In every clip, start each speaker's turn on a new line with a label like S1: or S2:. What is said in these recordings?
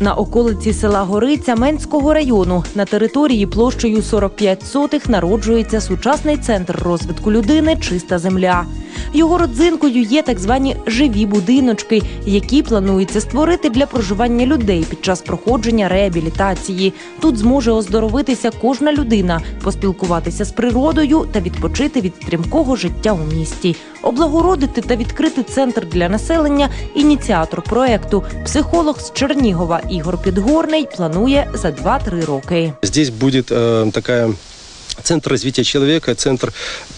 S1: На околиці села Гориця Менського району на території площею 45 сотих народжується сучасний центр розвитку людини Чиста земля. Його родзинкою є так звані живі будиночки, які планується створити для проживання людей під час проходження реабілітації. Тут зможе оздоровитися кожна людина, поспілкуватися з природою та відпочити від стрімкого життя у місті. Облагородити та відкрити центр для населення. Ініціатор проекту, психолог з Чернігова Ігор Підгорний, планує за 2-3 роки.
S2: Здесь будет э, такая центр развития человека, центр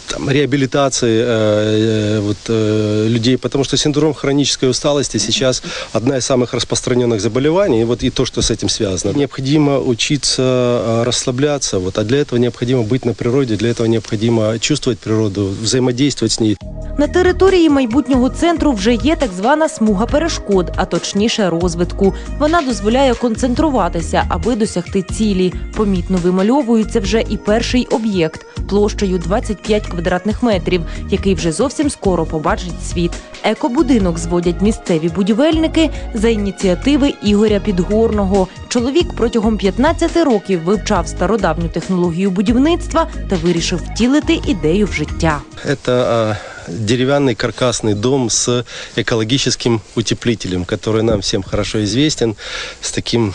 S2: там, реабилитации э, э, вот, э, людей, потому что синдром хронической усталости сейчас одна из самых распространенных заболеваний, и вот и то, что с этим связано. Необходимо учиться э, расслабляться, вот, а для этого необходимо быть на природе, для этого необходимо чувствовать природу, взаимодействовать с ней.
S1: На території майбутнього центру вже є так звана смуга перешкод, а точніше розвитку. Вона дозволяє концентруватися, аби досягти цілі. Помітно вимальовується вже і перший об'єкт площею 25 квадратних метрів, який вже зовсім скоро побачить світ. Екобудинок зводять місцеві будівельники за ініціативи Ігоря Підгорного. Чоловік протягом 15 років вивчав стародавню технологію будівництва та вирішив втілити ідею в життя.
S2: Это а, деревянный каркасный дом с экологическим утеплителем, который нам всем хорошо известен, с таким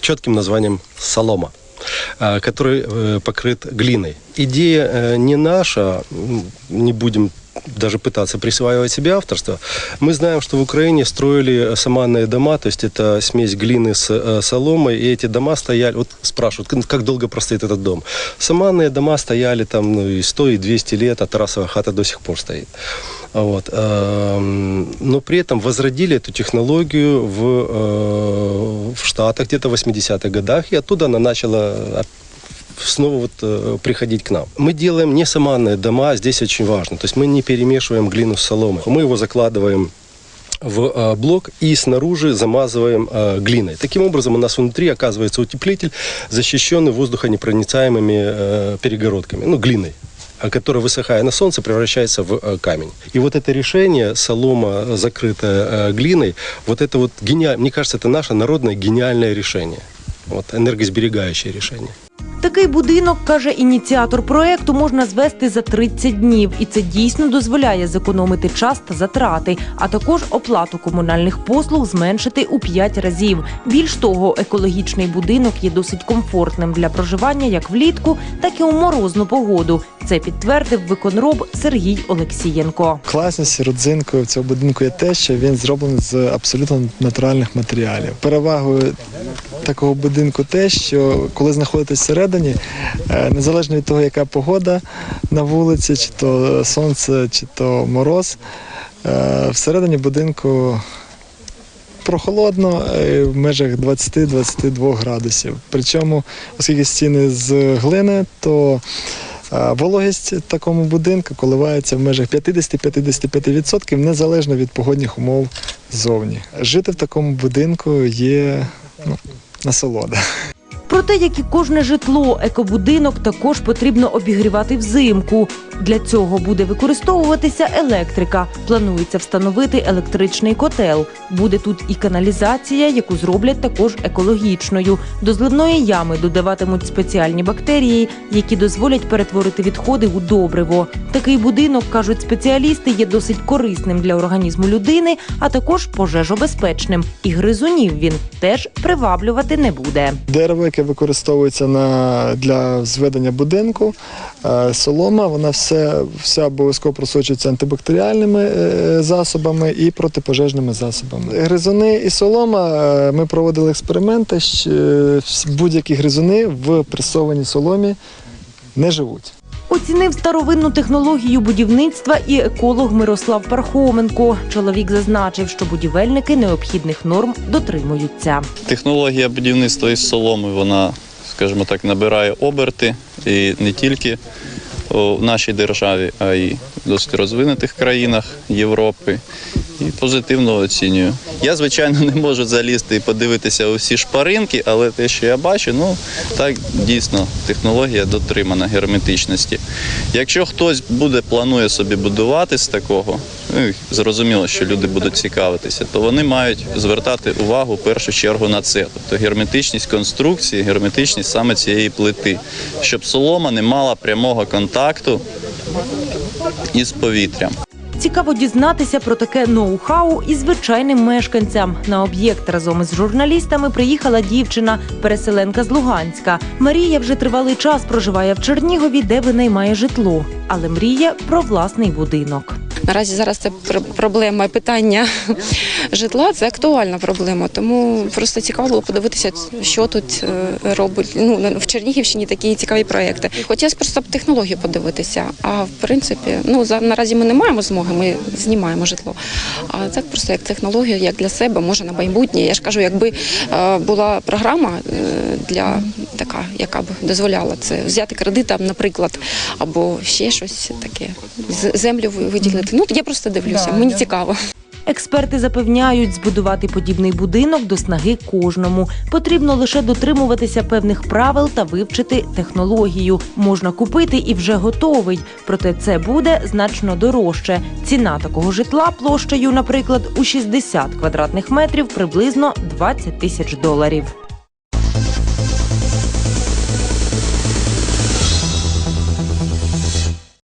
S2: четким названием «Солома» а, который э, покрыт глиной. Идея э, не наша, м, не будем даже пытаться присваивать себе авторство. Мы знаем, что в Украине строили саманные дома, то есть это смесь глины с э, соломой, и эти дома стояли, вот спрашивают, как- долго простоит этот дом. Саманные дома стояли там ну, и 100, и 200 лет, а тарасовая хата до сих пор стоит. Вот. эм, Но при этом возродили эту технологию в, э, в Штатах где-то в 80-х годах, и оттуда она начала а, снова вот э, приходить к нам. Мы делаем не саманные дома, здесь очень важно. То есть мы не перемешиваем глину с соломой. Мы его закладываем в э, блок и снаружи замазываем э, глиной. Таким образом у нас внутри оказывается утеплитель, защищенный воздухонепроницаемыми перегородками, ну глиной а которая, высыхая на солнце, превращается в камень. И вот это решение, солома, закрытая глиной, вот это вот гениально, мне кажется, это наше народное гениальное решение. Вот, энергосберегающее решение.
S1: Такий будинок, каже ініціатор проекту, можна звести за 30 днів, і це дійсно дозволяє зекономити час та затрати, а також оплату комунальних послуг зменшити у 5 разів. Більш того, екологічний будинок є досить комфортним для проживання як влітку, так і у морозну погоду. Це підтвердив виконроб Сергій Олексієнко.
S3: Класність родзинкою цього будинку є те, що він зроблений з абсолютно натуральних матеріалів. Перевагою такого будинку те, що коли знаходитесь всередині, е, незалежно від того, яка погода на вулиці, чи то сонце, чи то мороз, е, всередині будинку прохолодно е, в межах 20-22 градусів. Причому, оскільки стіни з глини, то Вологість в такому будинку коливається в межах 50-55% незалежно від погодних умов ззовні. Жити в такому будинку є ну, насолода.
S1: Проте, як і кожне житло, екобудинок також потрібно обігрівати взимку. Для цього буде використовуватися електрика. Планується встановити електричний котел. Буде тут і каналізація, яку зроблять також екологічною. До зливної ями додаватимуть спеціальні бактерії, які дозволять перетворити відходи у добриво. Такий будинок, кажуть спеціалісти, є досить корисним для організму людини, а також пожежобезпечним. І гризунів він теж приваблювати не буде.
S3: Дерево, яке використовується на, для зведення будинку, е, солома, вона все, вся обов'язково просочується антибактеріальними е, засобами і протипожежними засобами. Гризуни і солома е, ми проводили експерименти. Будь-які гризуни в пресованій соломі не живуть.
S1: Оцінив старовинну технологію будівництва і еколог Мирослав Пархоменко. Чоловік зазначив, що будівельники необхідних норм дотримуються.
S4: Технологія будівництва із соломи, вона, скажімо так, набирає оберти і не тільки в нашій державі, а й в досить розвинутих країнах Європи. І позитивно оцінюю. Я, звичайно, не можу залізти і подивитися усі шпаринки, але те, що я бачу, ну так дійсно технологія дотримана герметичності. Якщо хтось буде планує собі будувати з такого, ну зрозуміло, що люди будуть цікавитися, то вони мають звертати увагу в першу чергу на це, тобто герметичність конструкції, герметичність саме цієї плити, щоб солома не мала прямого контакту із повітрям.
S1: Цікаво дізнатися про таке ноу-хау і звичайним мешканцям. На об'єкт разом із журналістами приїхала дівчина, переселенка з Луганська. Марія вже тривалий час проживає в Чернігові, де винаймає житло, але мріє про власний будинок.
S5: Наразі зараз це проблема питання житла. Це актуальна проблема. Тому просто цікаво було подивитися, що тут е, робить. Ну в Чернігівщині такі цікаві проекти. Хотілося просто технологію подивитися. А в принципі, ну за наразі ми не маємо змоги, ми знімаємо житло. А так просто як технологія, як для себе, може на майбутнє. Я ж кажу, якби е, була програма е, для така, яка б дозволяла це взяти кредит, наприклад, або ще щось таке, землю виділити. Ну я просто дивлюся, мені цікаво.
S1: Експерти запевняють, збудувати подібний будинок до снаги кожному. Потрібно лише дотримуватися певних правил та вивчити технологію. Можна купити і вже готовий, проте це буде значно дорожче. Ціна такого житла площею, наприклад, у 60 квадратних метрів приблизно 20 тисяч доларів.